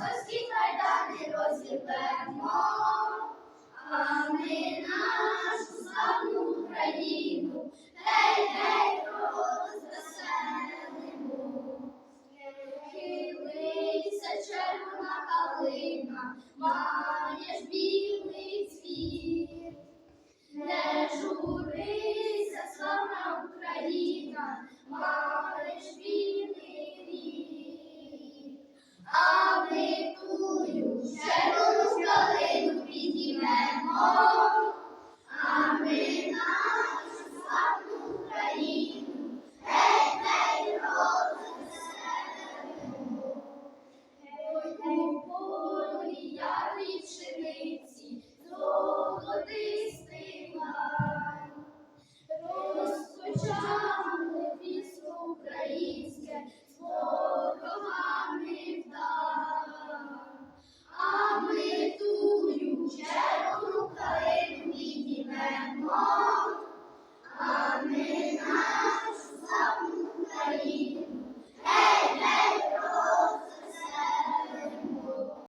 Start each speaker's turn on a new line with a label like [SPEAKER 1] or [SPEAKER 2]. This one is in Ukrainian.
[SPEAKER 1] московські кайдани розіб'ємо, а ми нашу славну Україну, гей, гей, розвеселимо. Хилиться червона калина, маєш білий цвіт.